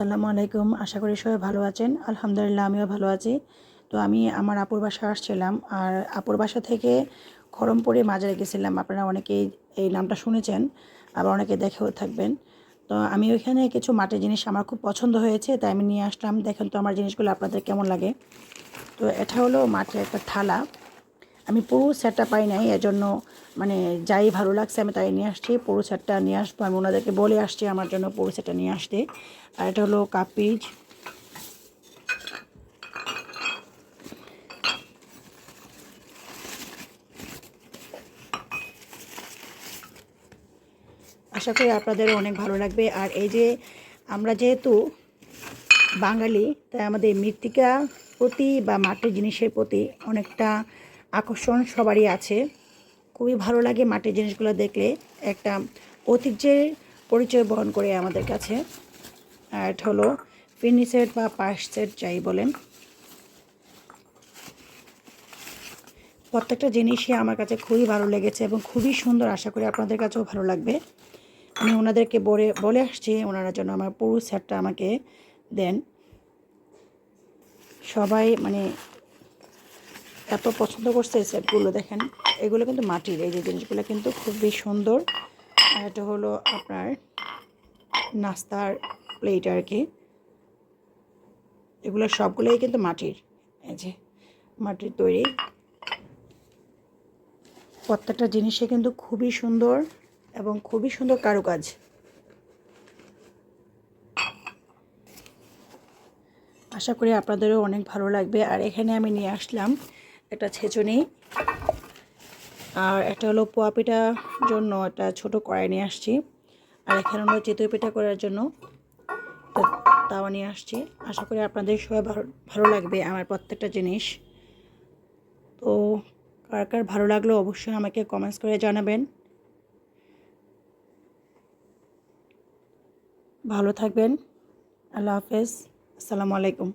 আসসালামু আলাইকুম। আশা করি সবাই ভালো আছেন। আলহামদুলিল্লাহ, আমিও ভালো আছি। তো আমি আমার আপুর বাসা আসছিলাম আর আপুর বাসা থেকে খরমপুরে মাজারে গেছিলাম। আপনারা অনেকেই এই নামটা শুনেছেন, আবার অনেকে দেখেও থাকবেন। তো আমি ওইখানে কিছু মাটির জিনিস আমার খুব পছন্দ হয়েছে, তাই আমি নিয়ে আসলাম। দেখেন তো আমার জিনিসগুলো আপনাদের কেমন লাগে। তো এটা হলো মাটির একটা থালা। আমি পুরো সেটটা পাই নাই, এজন্য মানে যাই ভালো লাগছে আমি তাই নিয়ে আসছি, পুরো সেটটা নিয়ে আসব। আমি ওনাদেরকে বলে আসছি আমার জন্য পুরো সেটটা নিয়ে আসতে। আর এটা হলো কাপিজ। আশা করি আপনাদেরও অনেক ভালো লাগবে। আর এই যে আমরা যেহেতু বাঙালি, তাই আমাদের মৃত্তিকা প্রতি বা মাটির জিনিসের প্রতি অনেকটা আকর্ষণ সবারই আছে। খুবই ভালো লাগে মাটির জিনিসগুলো দেখলে। একটা ঐতিহ্যের পরিচয় বহন করে আমাদের কাছে। এটা হলো ফিনি সেট বা পাশ সেট যাই বলেন। প্রত্যেকটা জিনিসই আমার কাছে খুবই ভালো লেগেছে এবং খুবই সুন্দর আশা করি আপনাদের কাছেও ভালো লাগবে। আমি ওনাদেরকে বলে বলে আসছি, ওনারা যেন আমার পুরো সেটটা আমাকে দেন। সবাই মানে এত পছন্দ করছে এই সেটগুলো দেখেন। এগুলো কিন্তু মাটির, এই যে জিনিসগুলো কিন্তু খুবই সুন্দর। আর এটা হলো আপনার নাস্তার প্লেট আর কি। এগুলো সবগুলোই কিন্তু মাটির। এই যে মাটির তৈরি। প্রত্যেকটা জিনিসে কিন্তু খুবই সুন্দর এবং খুবই সুন্দর কারুকাজ। আশা করি আপনাদেরও অনেক ভালো লাগবে। আর এখানে আমি নিয়ে আসলাম একটা ছেঁচনি। আর একটা হলো পোয়া পিঠার জন্য একটা ছোট কড়াই নিয়ে আসছি। আর এখানে হলো চিতই পিঠা করার জন্য তাওয়া নিয়ে আসছি। আশা করি আপনাদের সবাই ভালো ভালো লাগবে আমার প্রত্যেকটা জিনিস। তো কার কার ভালো লাগল অবশ্যই আমাকে কমেন্টস করে জানাবেন। ভালো থাকবেন। আল্লাহ হাফেজ। আসসালামু আলাইকুম।